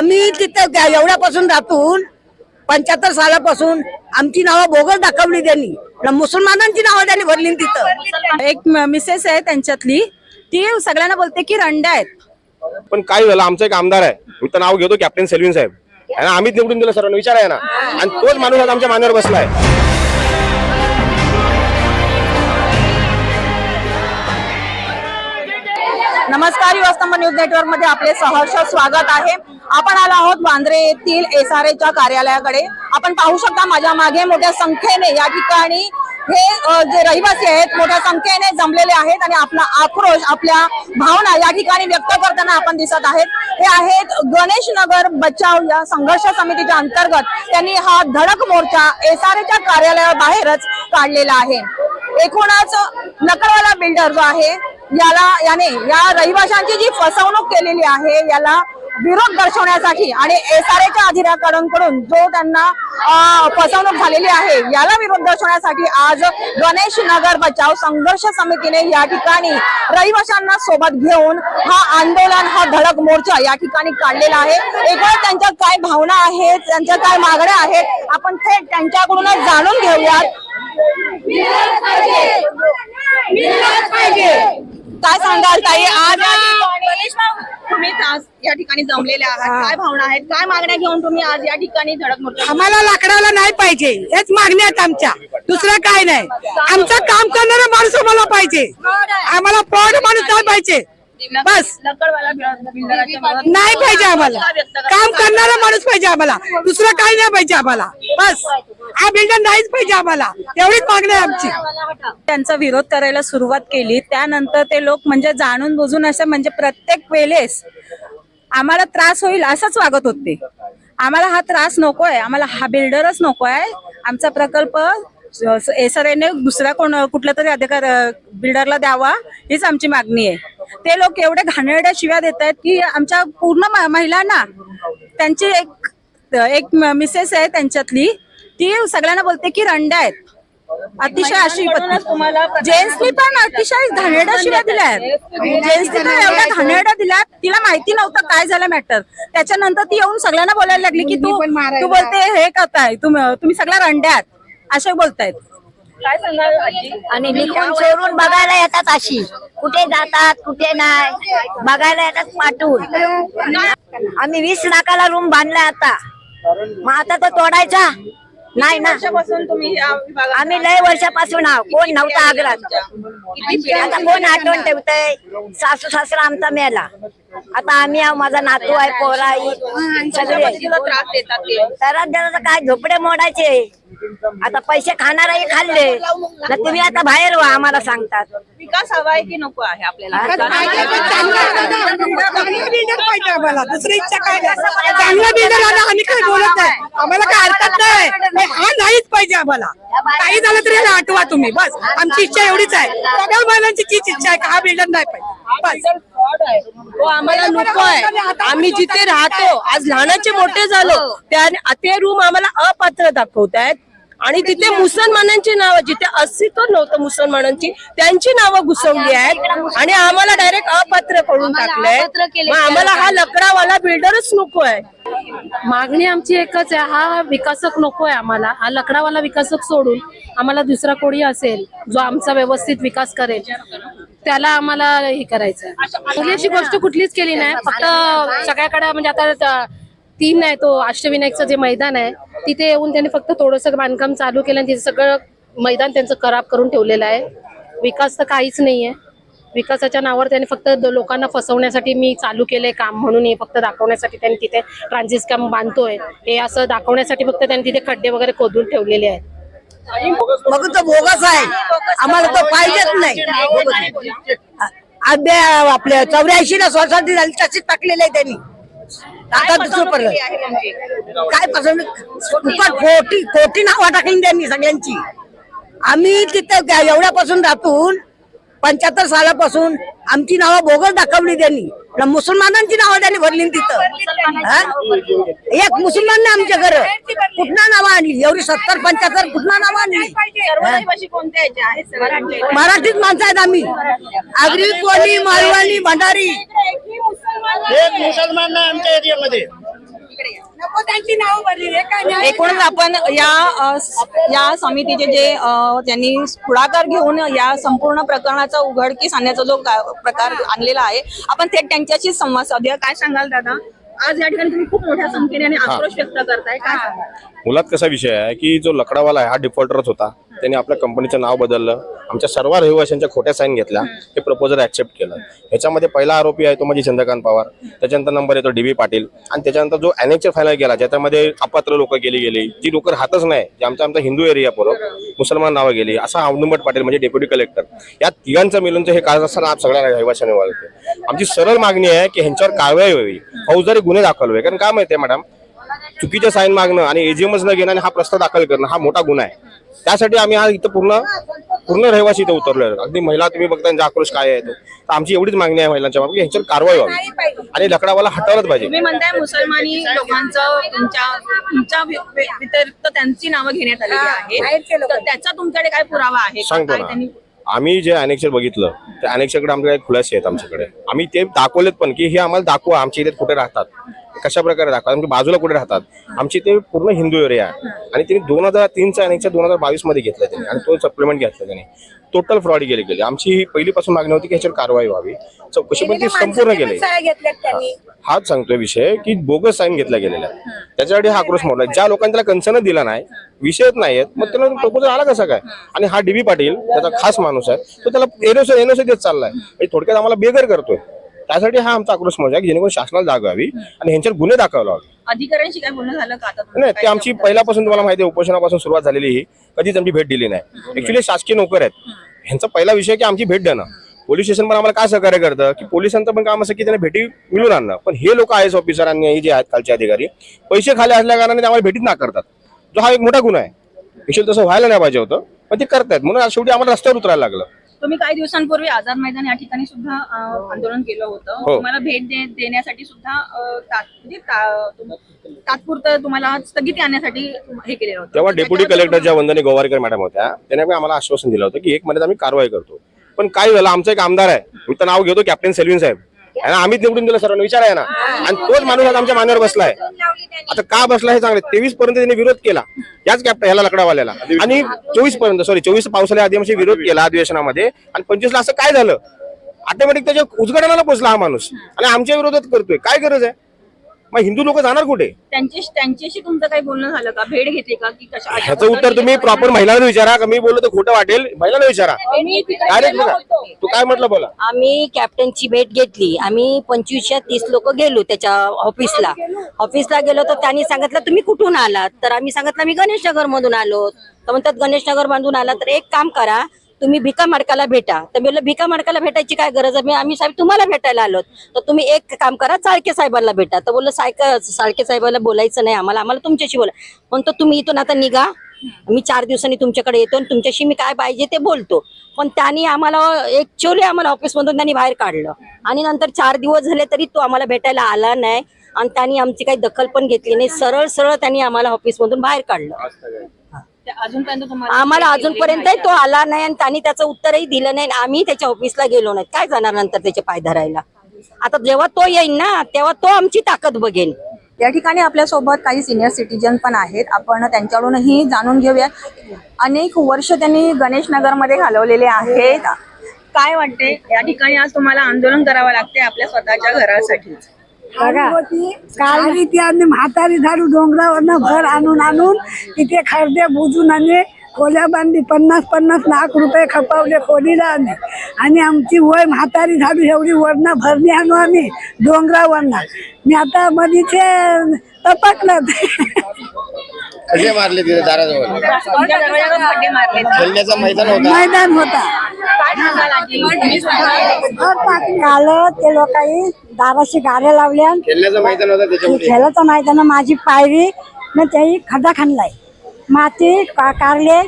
आम्ही तिथं एवढ्यापासून राहतून पंच्याहत्तर सालापासून आमची नावं बोगस दाखवली त्यांनी. न मुसलमानांची नावं त्यांनी भरली तिथं. एक मिसेस आहे त्यांच्यातली. ती सगळ्यांना बोलते की रंड्या आहेत. पण काय झालं? आमचा एक आमदार आहे. मी तर नाव घेतो कॅप्टन सेल्विन साहेब. आणि आम्हीच निवडून दिलं सर्वांना विचार आहे ना आणि तोच माणूस आज आमच्या मान्यावर बसलाय. नमस्कार युवास्तंभ न्यूज नेटवर्कमध्ये आपले सहर्ष स्वागत आहे. आपण आलो आहोत वांद्रे येथील एस आर एच्या कार्यालयाकडे. आपण पाहू शकता माझ्या मागे मोठ्या संख्येने या ठिकाणी हे जे रहिवासी आहेत मोठ्या संख्येने जमलेले आहेत आणि आपला आक्रोश आपल्या भावना या ठिकाणी व्यक्त करताना आपण दिसत आहेत. हे आहेत गणेश नगर बचाव या संघर्ष समितीच्या अंतर्गत. त्यांनी हा धडक मोर्चा एस आर एच्या कार्यालयाबाहेरच काढलेला आहे. एकूणच नकरवाला बिल्डर जो आहे याला याने या रहिवाशांची जी फसवणूक केलेली आहे याला विरोध दर्शवण्यासाठी आणि एस आर एच्या अधिकाऱ्यांकडून जो त्यांना फसवणूक झालेली आहे याला विरोध दर्शवण्यासाठी आज गणेश नगर बचाव संघर्ष समितीने या ठिकाणी रहिवाशांना सोबत घेऊन हा आंदोलन हा धडक मोर्चा या ठिकाणी काढलेला आहे. एकूण त्यांच्या काय भावना आहेत त्यांच्या काय मागण्या आहेत आपण थेट त्यांच्याकडूनच जाणून घेऊयात. काय सांगाल ताई? आज तुम्ही आज या ठिकाणी जमलेले आहात. काय भावना आहेत? काय मागण्या घेऊन तुम्ही आज या ठिकाणी धडक मोर्चा आम्हाला लाकडाला नाही पाहिजे. हेच मागणी आहेत आमच्या. दुसरं काय नाही. आमचं काम करणारा माणूस आम्हाला पाहिजे. आम्हाला प्रौढ माणूस नाही पाहिजे. बस. नाही पाहिजे आम्हाला काम करणारा माणूस पाहिजे आम्हाला. दुसरं काही नाही पाहिजे आम्हाला. बस. हा बिल्डर नाहीच पाहिजे आम्हाला. एवढीच मागणी आहे आमची. त्यांचा विरोध करायला सुरुवात केली. त्यानंतर ते लोक म्हणजे जाणून बुजून असं म्हणजे प्रत्येक वेळेस आम्हाला त्रास होईल असंच वागत होते. आम्हाला हा त्रास नकोय. आम्हाला हा बिल्डरच नकोय. आमचा प्रकल्प एस आर एने दुसऱ्या कोण कुठल्या तरी अधिकार बिल्डरला द्यावा हीच आमची मागणी आहे. ते लोक एवढे घाणेरड्या शिव्या देत आहेत की आमच्या पूर्ण महिलांना त्यांची एक एक मिसेस आहे त्यांच्यातली ती सगळ्यांना बोलते की रंड्या आहेत. अतिशय अशी जेंट्सनी पण अतिशय घाणेरड्या शिव्या दिल्या आहेत. जेंट्सनी पण एवढ्या घाणेरड्या दिल्यात तिला माहिती नव्हतं काय झालं मॅटर. त्याच्यानंतर ती येऊन सगळ्यांना बोलायला लागली की तू तू बोलते हे करताय तुम्ही तुम्ही सगळ्या रंड्या आहात. असे बोलतायत. काय सांगाल आजी? आणि निघून चोरून बघायला येतात अशी. कुठे जातात कुठे नाही. बघायला येतात पाठवून. आम्ही वीस लाखाला रूम बांधलाय आता. मग आता तो तोडायचा. नाही ना. वर्षापासून तुम्ही या विभागात आम्ही लय वर्षापासून आहो कोण नव्हता आग्रात आता कोण आठवण ठेवतय? सासू सासरा आमचा मेला. आता आम्ही आहो माझा नातू आहे पोरा आहे. सगळे त्रास देतात ते? तर त्याला काय झोपडे मोडायचे. आता पैसे खाणारही खाल्ले. तुम्ही आता बाहेर व्हा आम्हाला सांगतात. विकास हवा आहे की नको आहे आपल्याला? चांगला बिल्डर पाहिजे आम्हाला. दुसरी इच्छा काय चांगला बिल्डर आला आम्ही काय बोलत नाही. आम्हाला काय नाही. हा नाहीच पाहिजे आम्हाला. काही झालं तरी आठवा तुम्ही. बस. आमची इच्छा एवढीच आहे. सगळ्या महिलांची तीच इच्छा आहे का हा बिल्डर नाही पाहिजे. बस. तो आम्हाला नको आहे. आम्ही जिथे राहतो आज लहानाचे मोठे झालो त्या ते रूम आम्हाला अपात्र दाखवतायत. आणि तिथे मुसलमानांची नावं जिथे अस्तित्व नव्हतं मुसलमानांची त्यांची नावं घुसवली आहेत. आणि आम्हाला डायरेक्ट अपात्र करून टाकलंय. मग आम्हाला हा लकडावाला बिल्डरच नको आहे. मागणी आमची एकच आहे हा विकासक नको आहे आम्हाला. हा लकडावाला विकासक सोडून आम्हाला दुसरा कोणी असेल जो आमचा व्यवस्थित विकास करेल त्याला आम्हाला हे करायचं आहे. पहिली अशी गोष्ट कुठलीच केली नाही फक्त सगळ्याकडे म्हणजे आता तीन आहे तो अष्टविनायकचं जे मैदान आहे तिथे येऊन त्यांनी फक्त थोडंसं बांधकाम चालू केलं आणि तिथे सगळं मैदान त्यांचं खराब करून ठेवलेलं आहे. विकास तर काहीच नाहीये. विकासाच्या नावावर त्यांनी फक्त द- लोकांना फसवण्यासाठी मी चालू केलंय काम म्हणून हे फक्त दाखवण्यासाठी त्यांनी तिथे ट्रान्झिस काम बांधतोय. हे असं दाखवण्यासाठी फक्त त्यांनी तिथे खड्डे वगैरे खोदून ठेवलेले आहेत. मग तो बोगस आहे. आम्हाला तो पाहिजेच नाही. आपल्या चौऱ्याऐंशी ला सोसायटी झाली तशीच टाकलेली आहे त्यांनी. आता दुसरं पडलं काय फसवणूक? फुकट खोटी खोटी नावं टाकली त्यांनी सगळ्यांची. आम्ही तिथं एवढ्यापासून राहतून पंच्याहत्तर सालापासून आमची नावं बोगस दाखवली त्यांनी. न मुसलमानांची नावं त्यांनी भरली तिथं? एक मुसलमान आमच्या घर. कुठना नावं आणली? एवढी सत्तर पंच्याहत्तर कुठना नावं आणली? मराठीत माणसं आहेत आम्ही. आगरी कोली मारवाणी भंडारी. एक मुसलमान आमच्या एरियामध्ये. एकूणच आपण या अ, स- या समितीचे जे अ, त्यांनी पुढाकार घेऊन या संपूर्ण प्रकरणाचा उघडकीस आणण्याचा जो का- प्रकार आणलेला आहे आपण थेट त्यांच्याशी संवाद साधूया. काय सांगाल दादा? आज या ठिकाणी तुम्ही खूप मोठ्या संख्येने आणि आक्रोश व्यक्त करताय. काय सांगाल? मुळात कसा विषय आहे की जो लकडावाला आहे हा डिफॉल्टरच होता. त्यांनी आपल्या कंपनीचं नाव बदललं. आमच्या सर्व रहिवाशांच्या खोट्या साईन घेतल्या. हे प्रपोजल ऍक्सेप्ट केलं. ह्याच्यामध्ये पहिला आरोपी आहे तो म्हणजे चंद्रकांत पवार. त्याच्यानंतर नंबर येतो डीबी पाटील. आणि त्याच्यानंतर जो अनेकच्या फायनल गेला ज्याच्यामध्ये अपात्र लोक गेली गेली. जी लोक राहतच नाही जे आमचा आमचा हिंदू एरिया पुरं मुसलमान नावं गेली. असा औदुंबट पाटील म्हणजे डेप्युटी कलेक्टर या तिघांचं मिळूनचं हे कारण असताना आप सगळ्या रहिवाशांनी ओळखते आमची सरळ मागणी आहे की ह्यांच्यावर कारवाई व्हावी. फौजदारी गुन्हे दाखल व्हावे. कारण काय माहितीये मॅडम चुकीच्या साईन मागणं आणि एजीएमच न घेणं आणि हा प्रस्ताव दाखल करणं हा मोठा गुन्हा आहे. त्यासाठी आम्ही आज इथं पूर्ण पूर्ण रहिवासी इथं उतरलोय. अगदी महिला तुम्ही बघता त्यांचा आक्रोश काय आहे तो. तर आमची एवढीच मागणी आहे महिलांच्या बाबतीत की ह्यांच्यावर कारवाई व्हावी. आणि लकडावाला हटवलंच पाहिजे. तुम्ही म्हणताय मुसलमानी लोकांचं तुमच्या तुमच्या व्य- व्य- व्यतिरिक्त त्यांची नावं घेण्यात आलेली आहे तर त्याचा तुमच्याकडे काय पुरावा आहे? का? सांगतो काय ना. त्यांनी आम्ही जे अनेक्षर बघितलं त्या अनेक्षरकडे आमचे काही खुलासे आहेत आमच्याकडे. आम्ही ते दाखवलेत पण की हे आम्हाला दाखवा आमच्या इथे कुठे राहतात. कशा प्रकारे दाखवा आमच्या बाजूला कुठे राहतात? आमची ते पूर्ण हिंदू एरिया आहे. आणि त्यांनी दोन हजार तीनचा अनेकच्या दोन हजार बावीसमध्ये घेतला त्यांनी. आणि तो सप्लिमेंट घेतला त्यांनी. टोटल फ्रॉड गेले गेले. आमची ही पहिलीपासून मागणी होती की ह्याच्यावर कारवाई व्हावी. चौकशी पण ती संपूर्ण केली. हाच सांगतोय विषय की बोगस साईन घेतल्या गेलेल्या आहेत. त्याच्यासाठी हा आक्रोश मोडला ज्या लोकांनी त्याला कन्सर्न दिला नाही विषयच नाहीयेत मग त्याला प्रपोजल आला कसा काय? आणि हा डीबी पाटील त्याचा खास माणूस आहे तो त्याला एनओसी एनओसी देत चाललाय. म्हणजे थोडक्यात आम्हाला बेगर करतोय. त्यासाठी हा आमचा आक्रोश आहे की जेणेकरून शासनाला जाग व्हावी आणि ह्यांच्यावर गुन्हे दाखल व्हावे अधिकाऱ्यांशी काय बोलणं झालं का आता? नाही ते आमची पहिल्यापासून तुम्हाला माहिती आहे उपोषणापासून सुरुवात झालेली ही. कधीच आमची भेट दिली नाही. ऍक्च्युली शासकीय नोकर आहेत. ह्यांचा पहिला विषय की आमची भेट देणं. पोलीस स्टेशन पण आम्हाला काय सहकार्य करतं? की पोलिसांचं पण काम असं की त्यांना भेटी मिळून आणणं. पण हे लोक आय एस ऑफिसर आणि हे जे आहेत खालचे अधिकारी पैसे खाली असल्या कारणाने आम्हाला भेटीत नाकारतात जो हा एक मोठा गुन्हा आहे. ऍक्च्युली तसं व्हायला नाही पाहिजे होतं पण ते करतायत. म्हणून शेवटी आम्हाला रस्त्यावर उतरायला लागलं. तुम्ही काही दिवसांपूर्वी आझाद मैदान या ठिकाणी सुद्धा आंदोलन केलं होतं. हो. तुम्हाला भेट दे- देण्यासाठी सुद्धा म्हणजे तात्पुरतं तुम्हाला स्थगिती आणण्यासाठी हे केलेलं होतं. तेव्हा डेप्युटी कलेक्टर ज्या वंदनी गोवारीकर मॅडम होत्या त्याने आम्हाला आश्वासन दिलं होतं की एक महिन्यात आम्ही कारवाई करतो. पण काय झालं आमचा एक आमदार आहे मी तर नाव घेतो कॅप्टन सेल्विन साहेब. आणि आम्हीच निवडून दिलं सर्वांना विचार आहे ना? आणि तोच माणूस आज आमच्या मान्यावर बसलाय आता का बसला हे चांगले तेवीस पर्यंत त्यांनी विरोध केला. याच कॅप्टन ह्याला लकडावाल्याला. आणि चोवीसपर्यंत सॉरी चोवीस आधी आमची विरोध केला अधिवेशनामध्ये. आणि पंचवीसला असं काय झालं? ऑटोमॅटिक त्याच्या उजगडाला पोचला हा माणूस. आणि आमच्या विरोधात करतोय. काय गरज आहे? मग हिंदू लोक जाणार कुठे? त्यांची त्यांच्याशी तुमचं काही बोलणं झालं का? भेट घेतली का? की कशा अशा ह्याचं उत्तर तुम्ही प्रॉपर महिलांना विचारा. का मी बोललो तर खोटं वाटेल. महिलांना विचारा. आम्ही तिकडे डायरेक्ट गेलो बघा होतो. तू काय म्हटलं बोला? आम्ही कॅप्टनची भेट घेतली. आम्ही पंचवीसच्या तीस लोक गेलो त्याच्या ऑफिसला ऑफिसला गेलो तर त्यांनी सांगितलं तुम्ही कुठून आलात? तर आम्ही सांगितलं मी गणेशनगर मधून आलो. तर म्हणतात गणेशनगर मधून आला तर एक काम करा तुम्ही भिका माडकाला भेटा. तर मी म्हणलं भिका माडकाला भेटायची काय गरज आहे? मी आम्ही साहेब तुम्हाला भेटायला आलोत. तर तुम्ही एक काम करा चाळके साहेबांना भेटा. तर बोललं सायक साळके साहेबांना बोलायचं नाही आम्हाला आम्हाला तुमच्याशी बोला. म्हणतो तुम्ही इथून आता निघा. मी चार दिवसांनी तुमच्याकडे येतो आणि तुमच्याशी मी काय पाहिजे ते बोलतो. पण त्यांनी आम्हाला ऍक्च्युअली आम्हाला ऑफिसमधून त्यांनी बाहेर काढलं. आणि नंतर चार दिवस झाले तरी तो आम्हाला भेटायला आला नाही आणि त्यांनी आमची काही दखल पण घेतली नाही. सरळ सरळ त्यांनी आम्हाला ऑफिसमधून बाहेर काढलं. आम्हाला अजूनपर्यंत तो आला नाही आणि त्यांनी त्याचं उत्तरही दिलं नाही आणि आम्ही त्याच्या ऑफिसला गेलो नाही. काय जाणार नंतर त्याचे पाय धरायला? आता जेव्हा तो येईल ना तेव्हा तो आमची ताकद बघेल या ठिकाणी आपल्यासोबत काही सिनियर सिटीजन पण आहेत. आपण त्यांच्याकडूनही जाणून घेऊया. अनेक वर्ष त्यांनी गणेश नगरमध्ये घालवलेले आहेत. काय वाटते या ठिकाणी आज तुम्हाला आंदोलन करावं लागते आपल्या स्वतःच्या घरासाठी. काल ती आम्ही म्हातारी झाडू डोंगरावरनं भर आणून आणून तिथे खर्दे बुजून आणि खोल्या बांधली पन्नास पन्नास लाख रुपये खपावले खोलीला आम्ही. आणि आमची वय म्हातारी झाडू एवढी वरनं भरणी आणू आम्ही डोंगरावरनं. मी आता मधीचे तपकलं. खड्डे मारले तिथे दाराजवळ. खेळण्याचं मैदान होता. मैदान होता. आलं ते लोकांनी दाराशी गाड्या लावल्या. खेळण्याचं मैदान होतं त्याच्यामध्ये खेळत मैदान माझी पायरी मग त्याही खड्डा खाणलाय माती का- कारले?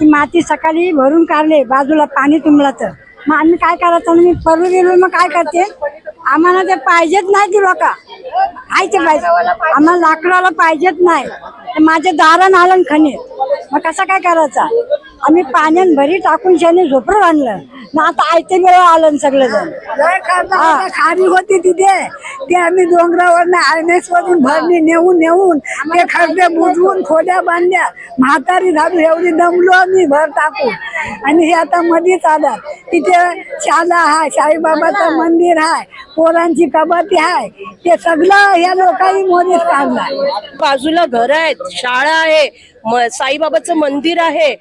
ती माती सकाळी भरून काढले बाजूला पाणी तुंबलं तर मग आम्ही काय करायचं? मी पडू गेलो. मग काय करते? आम्हाला ते पाहिजेत नाही ती लोक. खायचे पाहिजे. आम्हाला लाकडाला पाहिजेत नाही. ते माझे दारण आलं खणे मग कसं काय करायचं? आम्ही पाण्यात भरी टाकून शाने झोपडं आणलं ना आता आयते मिळव आलं सगळं जण होती तिथे. ते आम्ही डोंगरावर आयनेस वरून भरली नेऊन नेऊन ते खड्डे बुजवून खोड्या बांधल्या. म्हातारी झाली एवढी दमलो आम्ही भर टाकून. आणि हे आता मध्येच आलं तिथे शाला हाय साईबाबाचं मंदिर आहे पोरांची कबाती आहे ते सगळं या लोकांनी मोदीच काढलाय बाजूला घर आहेत शाळा आहे म- साईबाबाचं मंदिर आहे.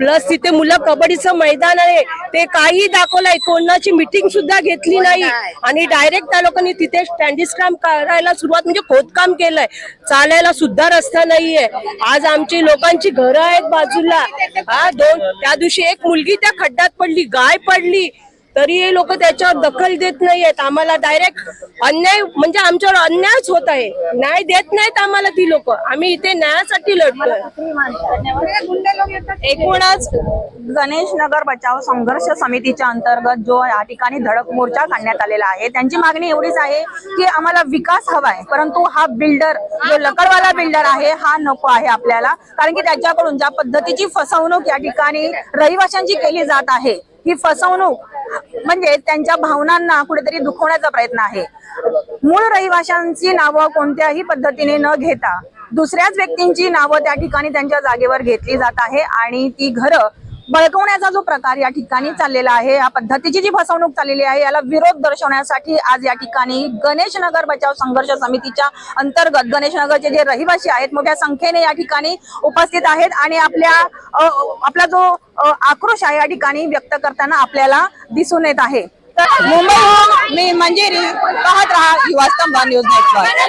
प्लस तिथे मुलं कबड्डीचं मैदान आहे. ते काही दाखवलंय. कोणाची मिटिंग सुद्धा घेतली नाही. आणि डायरेक्ट त्या लोकांनी तिथे स्टँडिस काम करायला सुरुवात म्हणजे खोदकाम केलंय. चालायला सुद्धा रस्ता नाहीये. आज आमची लोकांची घरं आहेत बाजूला. हा दोन त्या दिवशी एक मुलगी त्या खड्ड्यात पडली गाय पडली. तरी हे लोक त्याच्यावर दखल देत नाहीयेत. आम्हाला डायरेक्ट अन्याय म्हणजे आमच्यावर अन्यायच होत आहे. न्याय देत नाहीत आम्हाला ती लोक. आम्ही इथे न्यायासाठी लढतोय. एकूणच गणेश नगर बचाव संघर्ष समितीच्या अंतर्गत जो या ठिकाणी धडक मोर्चा काढण्यात आलेला आहे त्यांची मागणी एवढीच आहे की आम्हाला विकास हवाय. परंतु हा बिल्डर जो लकडवाला बिल्डर आहे हा नको आहे आपल्याला. कारण की त्याच्याकडून ज्या पद्धतीची फसवणूक या ठिकाणी रहिवाशांची केली जात आहे ही फसवणूक म्हणजे त्यांच्या भावनांना कुठेतरी दुखवण्याचा प्रयत्न आहे. मूळ रहिवाशांची नावं कोणत्याही पद्धतीने न घेता दुसऱ्याच व्यक्तींची नावं त्या ठिकाणी त्यांच्या जागेवर घेतली जात आहे आणि ती घरं बळकवण्याचा जो प्रकार या ठिकाणी चाललेला आहे या पद्धतीची जी फसवणूक चाललेली आहे याला विरोध दर्शवण्यासाठी आज या ठिकाणी गणेश नगर बचाव संघर्ष समितीच्या अंतर्गत गणेश नगरचे जे रहिवासी आहेत मोठ्या संख्येने या ठिकाणी उपस्थित आहेत आणि आपल्या आपला जो आक्रोश आहे या ठिकाणी व्यक्त करताना आपल्याला दिसून येत आहे. तर मुंबईहून मी मंजिरी पाहत रहा युवा स्तंभ न्यूज नेटवर्क.